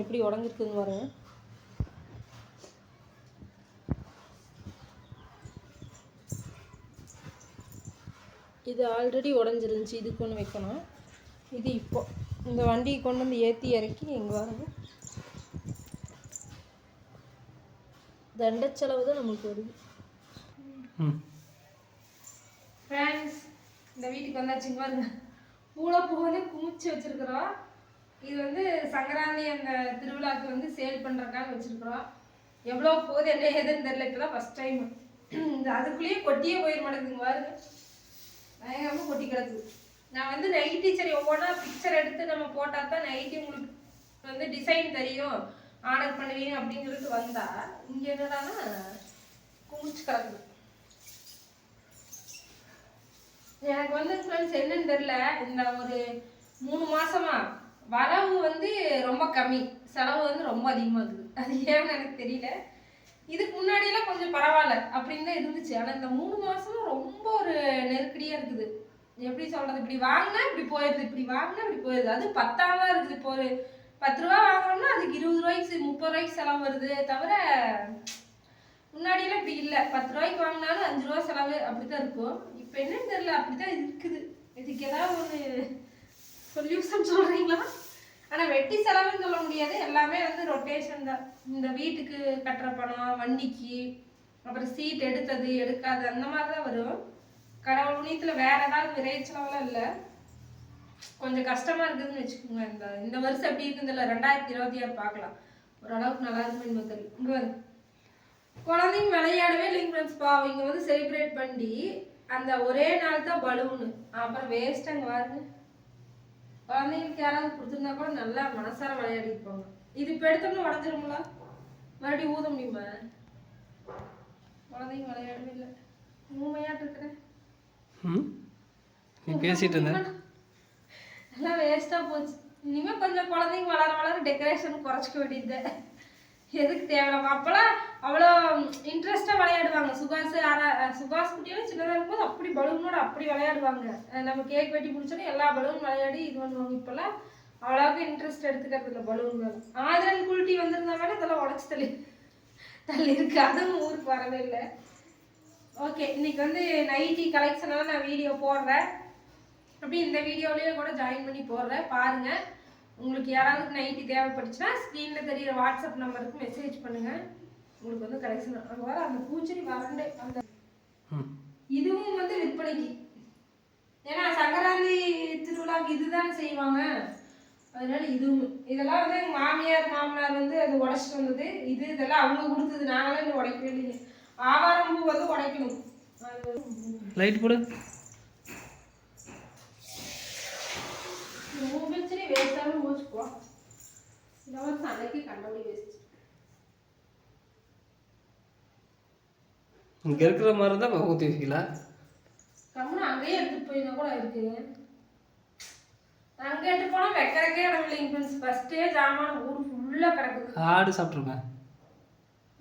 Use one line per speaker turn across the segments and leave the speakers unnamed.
எப்படி உடஞ்சிருக்குன்னு பாருங்க. இது ஆல்ரெடி உடஞ்சிருந்துச்சு இதுக்கு ஒன்று வைக்கணும். இது இப்போ. இந்த வண்டியை கொண்டு வந்து ஏற்றி இறக்கி எங்கே வரணும் தண்ட செலவு தான் நமக்கு வருது. ஃப்ரெண்ட்ஸ் இந்த வீட்டுக்கு வந்தாச்சுங்க பாருங்க. பூளை பூ வந்து குமிச்சு வச்சிருக்கிறோம். இது வந்து சங்கராந்தி அந்த திருவிழாக்கு வந்து சேல் பண்ணுறக்காக வச்சுருக்குறோம். எவ்வளோ போகுது என்ன ஏதுன்னு தெரியல இப்போ தான் ஃபஸ்ட் டைம் இந்த அதுக்குள்ளேயே கொட்டியே போயிட மாட்டேங்குதுங்க பாருங்க. பயங்கரமாக கொட்டி கிடக்குது நான் வந்து நைட்டி சரி ஒவ்வொன்றா பிக்சர் எடுத்து நம்ம போட்டால் தான் நைட்டி உங்களுக்கு வந்து டிசைன் தெரியும். ஆர்டர் பண்ணுவீங்க அப்படிங்கிறது வந்தா இங்கே என்னடான்னா குமிச்சு கிடக்குது எனக்கு வந்து ஃப்ரெண்ட்ஸ் என்னன்னு தெரில இந்த ஒரு மூணு மாசமா வரவு வந்து ரொம்ப கம்மி. செலவு வந்து ரொம்ப அதிகமாக இருக்குது. அது ஏன்னு எனக்கு தெரியல. இதுக்கு முன்னாடியெல்லாம் கொஞ்சம் பரவாயில்ல அப்படின்னு தான் இருந்துச்சு. ஆனால் இந்த மூணு மாதம் ரொம்ப ஒரு நெருக்கடியாக இருக்குது. எப்படி சொல்கிறது இப்படி வாங்கினா இப்படி போயிடுது. இப்படி வாங்கினா இப்படி போயிடுது. அது பத்தாம இருக்குது. இப்போ ஒரு பத்து ரூபா வாங்குறோம்னா அதுக்கு இருபது ரூபாய்க்கு முப்பது ரூபாய்க்கு செலவு வருது. தவிர முன்னாடியெல்லாம் இப்படி இல்லை. பத்து ரூபாய்க்கு வாங்கினாலும் அஞ்சு ரூபா செலவு அப்படிதான் இருக்கும். இப்போ என்னன்னு தெரியல. அப்படிதான் இருக்குது. இதுக்கு ஏதாவது ஒரு சொல்யூஷன் சொல்கிறீங்களா ஆனால் வெட்டி செலவுன்னு சொல்ல முடியாது. எல்லாமே வந்து ரொட்டேஷன் தான். இந்த வீட்டுக்கு கட்டுற பணம் வண்டிக்கு அப்புறம் சீட் எடுத்தது எடுக்காது அந்த மாதிரி தான் வரும். கடவுள் புண்ணியத்துல வேற ஏதாவது விரை செலவெல்லாம் இல்லை. கொஞ்சம் கஷ்டமா இருக்குதுன்னு வச்சுக்கோங்க. இந்த இந்த வருஷம் எப்படி இருக்குதுல்ல ரெண்டாயிரத்தி இருபத்தி ஆறு பார்க்கலாம். ஓரளவுக்கு நல்லா இருக்குன்னு தெரியும். வந்து குழந்தைங்க விளையாடவே இல்லைங்க ஃப்ரெண்ட்ஸ் பாவம் இங்கே வந்து செலிப்ரேட் பண்ணி அந்த ஒரே நாள் தான் பலூனு அப்புறம் வேஸ்ட் அங்கே பாருங்க. குழந்தைங்களுக்கு யாராவது கொடுத்துருந்தா கூட நல்லா மனசார விளையாடி இருப்பாங்க இது இப்போ எடுத்தோம்னா உடஞ்சிருங்களா மறுபடியும் ஊத முடியுமா? குழந்தைங்க விளையாடவே இல்லை. ஊமையாட்டு இருக்கிறேன்
நீ பேசிட்டு இருந்த?
எல்லாம் வேஸ்ட்டாக போச்சு. இனிமேல் கொஞ்சம் குழந்தைங்க வளர வளர டெக்கரேஷன் குறைச்சிக்க வேண்டியது எதுக்கு தேவையில்லாம அப்போல்லாம் அவ்வளோ இன்ட்ரெஸ்ட்டாக விளையாடுவாங்க சுகாஸ் ஆரா சுகாஸ் குட்டியோட சின்னதாக இருக்கும்போது அப்படி பலூனோட அப்படி விளையாடுவாங்க. நம்ம கேக் வெட்டி முடிச்சோடனே எல்லா பலூன் விளையாடி இது பண்ணுவாங்க. இப்போல்லாம் அவ்வளோக்கு இன்ட்ரெஸ்ட் எடுத்துக்கிறது இல்லை பலூன் ஆதரன் குல்ட்டி வந்திருந்தா வேணா இதெல்லாம் உடச்சி தள்ளி தள்ளி இருக்கு அதுவும் ஊருக்கு வரவே இல்லை. ஓகே இன்னைக்கு வந்து நைட்டி கலெக்ஷனாக நான் வீடியோ போடுறேன். அப்படி இந்த வீடியோலேயே கூட ஜாயின் பண்ணி போடுறேன். பாருங்கள் உங்களுக்கு யாராவது நைட்டி தேவைப்பட்டுச்சுன்னா ஸ்க்ரீனில் தெரியிற வாட்ஸ்அப் நம்பருக்கு மெசேஜ் பண்ணுங்கள் உங்களுக்கு வந்து கலெக்ஷன் வர அந்த பூச்செடி வறண்டே அந்த இதுவும் வந்து விற்பனைக்கு. ஏன்னா சங்கராந்தி திருவிழாக்கு இதுதான் செய்வாங்க. அதனால இதுவும். இதெல்லாம் வந்து எங்கள் மாமியார் மாமனார் வந்து அது உடைச்சிட்டு வந்தது. இது இதெல்லாம் அவங்க கொடுத்தது. நாங்களாம் இன்னும் உடைக்கவே இல்லைங்க. ஆவாரம் பூ வந்து உடைக்கணும்.
லைட் போடு.
மூபிச்சிரி வேஸ்டாலும் மூச்சுக்குவா இதெல்லாம் சண்டைக்கு கண்டபடி வேஸ்ட்.
இங்கே இருக்கிற மாதிரி தான் ஊற்றி வைக்கலாம்.
கம்முன்னு அங்கேயே எடுத்துட்டு போயிருந்தா கூட இருக்கு. அங்கே எடுத்து போனால் வைக்கிறக்கே இடம் இல்லைங்க ஃப்ரெண்ட்ஸ் ஃபஸ்ட்டே ஜாமான ஊர் ஃபுல்லாக கிடக்குது
ஆடு சாப்பிட்ருங்க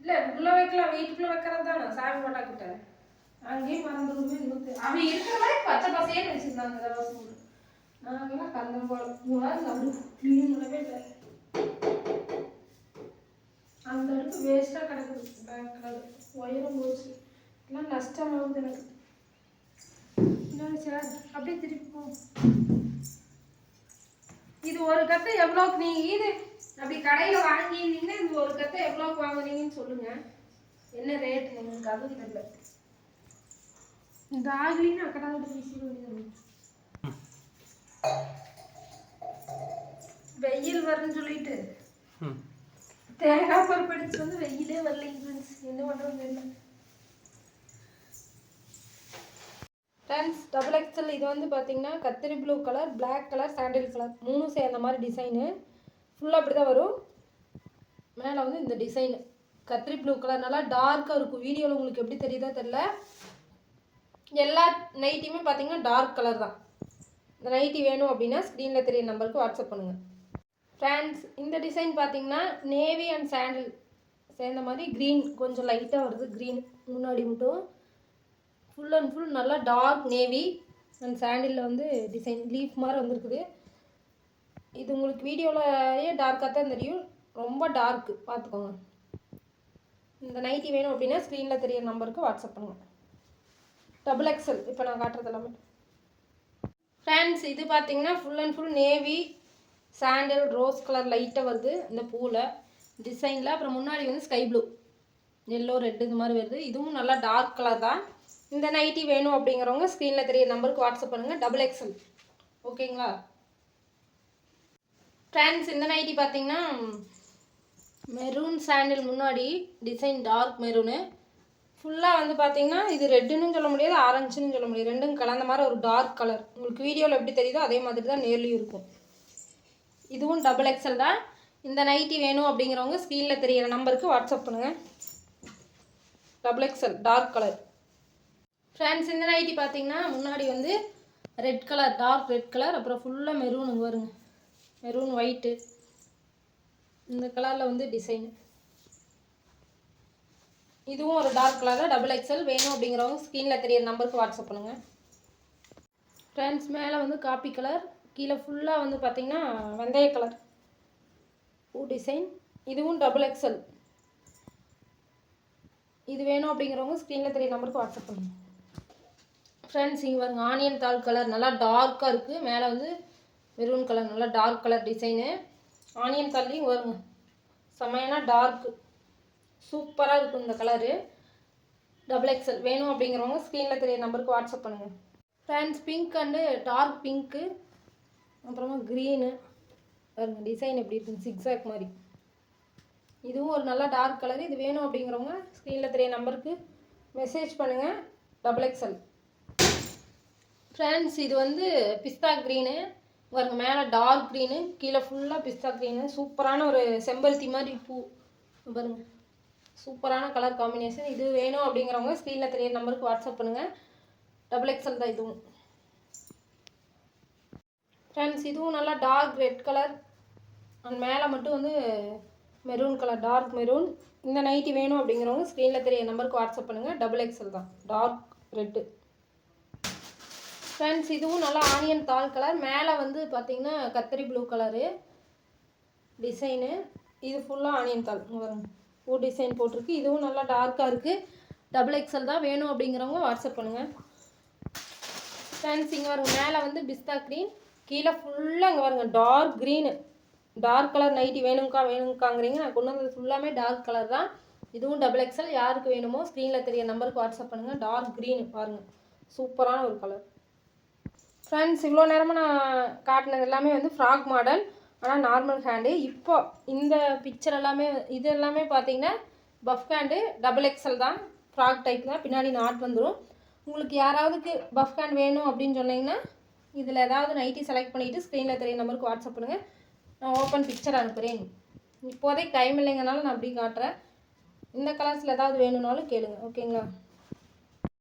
இல்லை உள்ளே வைக்கலாம். வீட்டுக்குள்ளே வைக்கிறது தானே. சாமி போட்டா கிட்ட. அங்கேயும் மறந்துடுமே நூற்று அவன் இருக்கிற மாதிரி பச்சை பசையே வச்சுருந்தாங்க இந்த வருஷம் நாங்களாம் கந்தம் போல. மூணாவது அப்படி க்ளீன் பண்ணவே இல்லை. அந்த அடுப்பு வேஸ்ட்டாக கிடக்குது. பேக்கில் உயரம் போச்சு. எல்லாம் நஷ்டமாகுது எனக்கு. இன்னொரு சார் அப்படியே திருப்பி போ. இது ஒரு கத்தை எவ்வளோக்கு நீ இது அப்படி கடையில் வாங்கியிருந்தீங்கன்னா இது ஒரு கத்தை எவ்வளோக்கு வாங்குறீங்கன்னு சொல்லுங்க. என்ன ரேட் உங்களுக்கு அதுவும் தெரியல. இந்த ஆகலின்னு அக்கடா விட்டு வீசிட வேண்டியது வெயில் வரும்னு சொல்லிட்டு. தேங்காய் பருப்பு எடுத்துட்டு வந்து வெயிலே ஃப்ரெண்ட்ஸ் என்ன பண்ணுறது தெரியல. ஃப்ரெண்ட்ஸ் டபுள் எக்ஸ்எல் இது வந்து பார்த்தீங்கன்னா கத்திரி blue colour black colour sandal colour மூணும் சேர்ந்த மாதிரி டிசைனு ஃபுல்லாக அப்படி தான் வரும். மேலே வந்து இந்த டிசைனு கத்திரி ப்ளூ கலர் நல்லா டார்க்காக இருக்கும். வீடியோவில் உங்களுக்கு எப்படி தெரியுதோ தெரில எல்லா நைட்டியுமே பார்த்தீங்கன்னா டார்க் கலர் தான். இந்த நைட்டி வேணும் அப்படின்னா ஸ்க்ரீனில் தெரிய நம்பருக்கு வாட்ஸ்அப் பண்ணுங்கள் ஃப்ரெண்ட்ஸ் இந்த டிசைன் பார்த்தீங்கன்னா நேவி அண்ட் சாண்டில் சேர்ந்த மாதிரி க்ரீன் கொஞ்சம் லைட்டாக வருது க்ரீன் முன்னாடி மட்டும். ஃபுல் அண்ட் ஃபுல் நல்லா டார்க் நேவி அண்ட் சாண்டிலில் வந்து டிசைன் லீஃப் மாதிரி வந்திருக்குது. இது உங்களுக்கு வீடியோவிலேயே டார்க்காக தான் தெரியும். ரொம்ப டார்க்கு பார்த்துக்கோங்க இந்த நைட்டி வேணும் அப்படின்னா ஸ்க்ரீனில் தெரியிற நம்பருக்கு வாட்ஸ்அப் பண்ணுங்கள் டபுள் எக்ஸல் இப்போ நான் காட்டுறது எல்லாமே. ஃப்ரெண்ட்ஸ் இது பார்த்தீங்கன்னா full and full navy sandal rose colour லைட்டாக வருது. இந்த பூவில் டிசைனில் அப்புறம் முன்னாடி வந்து ஸ்கை ப்ளூ எல்லோ ரெட் இது மாதிரி வருது. இதுவும் நல்லா டார்க் கலர் தான். இந்த நைட்டி வேணும் அப்படிங்கிறவங்க ஸ்க்ரீனில் தெரிய நம்பருக்கு வாட்ஸ்அப் பண்ணுங்கள் டபுள் எக்ஸல் ஓகேங்களா ஃப்ரெண்ட்ஸ் இந்த நைட்டி பார்த்தீங்கன்னா மெரூன் சாண்டில் முன்னாடி டிசைன் டார்க் மெரூனு ஃபுல்லாக வந்து பார்த்தீங்கன்னா இது ரெட்டுன்னு சொல்ல முடியாது ஆரஞ்சுன்னு சொல்ல முடியாது. ரெண்டும் கலந்த மாதிரி ஒரு டார்க் கலர் உங்களுக்கு வீடியோவில் எப்படி தெரியுதோ அதே மாதிரி தான் நேர்லேயும் இருக்கும். இதுவும் டபுள் எக்ஸல் தான். இந்த நைட்டி வேணும் அப்படிங்கிறவங்க ஸ்க்ரீனில் தெரியிற நம்பருக்கு வாட்ஸ்அப் பண்ணுங்கள் double XL dark colour friends இந்த நைட்டி பார்த்தீங்கன்னா முன்னாடி வந்து red colour dark red colour அப்புறம் ஃபுல்லாக மெரூன் வருங்க. மெரூன் ஒயிட்டு இந்த கலரில் வந்து டிசைனு இதுவும் ஒரு டார்க் கலரில் டபுள் எக்ஸல் வேணும் அப்படிங்கிறவங்க ஸ்க்ரீனில் தெரியிற நம்பருக்கு வாட்ஸ்அப் பண்ணுங்கள் ஃப்ரெண்ட்ஸ் மேலே வந்து காப்பி கலர் கீழே ஃபுல்லாக வந்து பார்த்தீங்கன்னா வெந்தய கலர் பூ டிசைன் இதுவும் டபுள் எக்ஸல் இது வேணும் அப்படிங்கிறவங்க ஸ்க்ரீனில் தெரிய நம்பருக்கு வாட்ஸ்அப் பண்ணுங்க. ஃப்ரெண்ட்ஸ் இங்கே பாருங்க ஆனியன் தால் கலர் நல்லா டார்க்காக இருக்குது மேலே வந்து மெரூன் கலர் நல்லா டார்க் கலர் டிசைனு ஆனியன் தால்லையும் வருங்க. செம்மையான டார்க்கு சூப்பராக இருக்கும் இந்த கலரு டபுள் எக்ஸல் வேணும் அப்படிங்கிறவங்க ஸ்க்ரீனில் தெரிய நம்பருக்கு வாட்ஸ்அப் பண்ணுங்கள் friends pink and dark pink அப்புறமா க்ரீனு பாருங்க டிசைன் எப்படி இருக்குங்க சிக்ஸாக் மாதிரி. இதுவும் ஒரு நல்ல டார்க் கலர் இது வேணும் அப்படிங்கிறவங்க ஸ்க்ரீனில் தெரிய நம்பருக்கு மெசேஜ் பண்ணுங்கள் டபுள் எக்ஸல் ஃப்ரெண்ட்ஸ் இது வந்து பிஸ்தா க்ரீனு பாருங்க மேலே டார்க் க்ரீனு கீழே ஃபுல்லாக பிஸ்தா க்ரீனு சூப்பரான ஒரு செம்பருத்தி மாதிரி பூ. பாருங்க சூப்பரான கலர் காம்பினேஷன் இது வேணும் அப்படிங்கிறவங்க ஸ்க்ரீனில் தெரிய நம்பருக்கு வாட்ஸ்அப் பண்ணுங்கள் டபுள் எக்ஸல் தான் இதுவும். ஃப்ரெண்ட்ஸ் இதுவும் நல்லா டார்க் ரெட் கலர் அண்ட் மேலே மட்டும் வந்து மெரூன் கலர் டார்க் மெரூன் இந்த நைட்டி வேணும் அப்படிங்கிறவங்க ஸ்க்ரீனில் தெரிய நம்பருக்கு வாட்ஸ்அப் பண்ணுங்கள் டபுள் எக்ஸல் தான். டார்க் ரெட்டு ஃப்ரெண்ட்ஸ் இதுவும் நல்லா ஆனியன் தால் கலர் மேலே வந்து பார்த்தீங்கன்னா கத்திரி ப்ளூ கலரு டிசைனு இது ஃபுல்லாக ஆனியன் தால் வரும் பூ டிசைன் போட்டிருக்கு. இதுவும் நல்லா டார்க்காக இருக்குது டபுள் எக்ஸல் தான் வேணும் அப்படிங்கிறவங்க வாட்ஸ்அப் பண்ணுங்கள் ஃப்ரெண்ட்ஸ் இங்கே வருங்க மேலே வந்து பிஸ்தா க்ரீன் கீழே ஃபுல்லாக இங்கே வருங்க dark green dark colour nighty வேணும்க்கா வேணும்க்காங்கிறீங்க. நான் கொண்டு வந்தது ஃபுல்லாமே டார்க் கலர் தான். இதுவும் டபுள் எக்ஸல் யாருக்கு வேணுமோ ஸ்க்ரீனில் தெரிய நம்பருக்கு வாட்ஸ்அப் பண்ணுங்கள் டார்க் க்ரீனு பாருங்கள் சூப்பரான ஒரு கலர் ஃப்ரெண்ட்ஸ் இவ்வளோ நேரமாக நான் காட்டினது எல்லாமே வந்து ஃப்ராக் மாடல் ஆனால் நார்மல் ஹேண்டு இப்போ இந்த பிக்சர் எல்லாமே இது எல்லாமே பார்த்தீங்கன்னா பஃப் ஹேண்டு டபுள் எக்ஸல் தான். ஃப்ராக் டைப் தான். பின்னாடி நாட் வந்துடும் உங்களுக்கு யாராவதுக்கு பஃப் ஹேண்ட் வேணும் அப்படின்னு சொன்னீங்கன்னா இதில் ஏதாவது நைட்டி செலக்ட் பண்ணிவிட்டு ஸ்க்ரீனில் தெரிய நம்பருக்கு வாட்ஸ்அப் பண்ணுங்கள் நான் ஓப்பன் பிக்சர் அனுப்புகிறேன் இப்போதைக்கு டைம் இல்லைங்கனால நான் அப்படி காட்டுறேன். இந்த கலர்ஸில் ஏதாவது வேணும்னாலும் கேளுங்க. ஓகேங்களா